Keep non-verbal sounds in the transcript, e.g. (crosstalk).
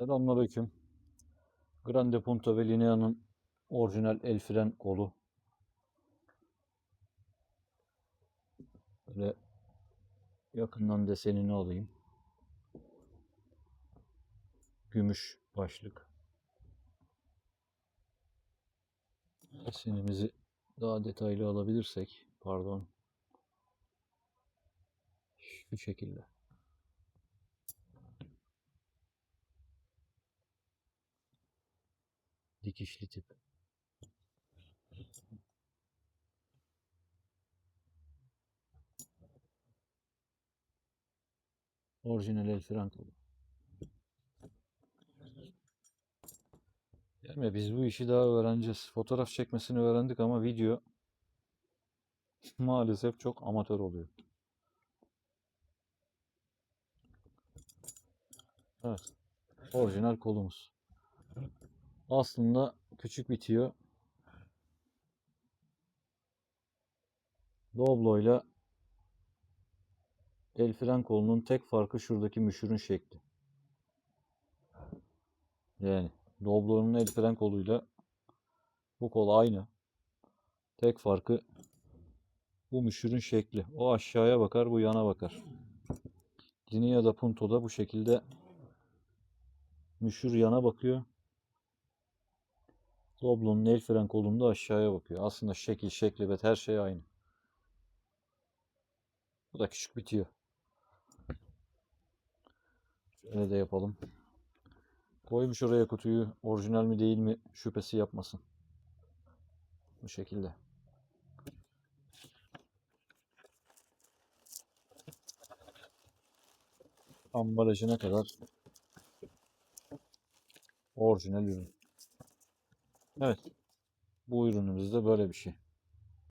Selamünaleyküm. Grande Punto ve Linea'nın orijinal el fren kolu. Böyle yakından desenini alayım. Gümüş başlık. Desenimizi daha detaylı alabilirsek, pardon. Şu şekilde. Dikişli tip. Orijinal el fren kolu. Gelme biz bu işi daha öğreneceğiz. Fotoğraf çekmesini öğrendik ama video (laughs) maalesef çok amatör oluyor. Evet. Orijinal kolumuz. Aslında küçük bitiyor. Doblo ile el fren kolunun tek farkı şuradaki müşürün şekli. Yani Doblo'nun el fren koluyla bu kol aynı. Tek farkı bu müşürün şekli. O aşağıya bakar, bu yana bakar. Linea'da Punto'da bu şekilde müşür yana bakıyor. Doblo'nun el fren kolunda aşağıya bakıyor. Aslında şekil, şeklibet her şey aynı. Bu da küçük bitiyor. Şöyle de yapalım. Koymuş oraya kutuyu. Orijinal mi değil mi şüphesi yapmasın. Bu şekilde. Ambalajına kadar orijinal ürün. Evet. Bu ürünümüz de böyle bir şey.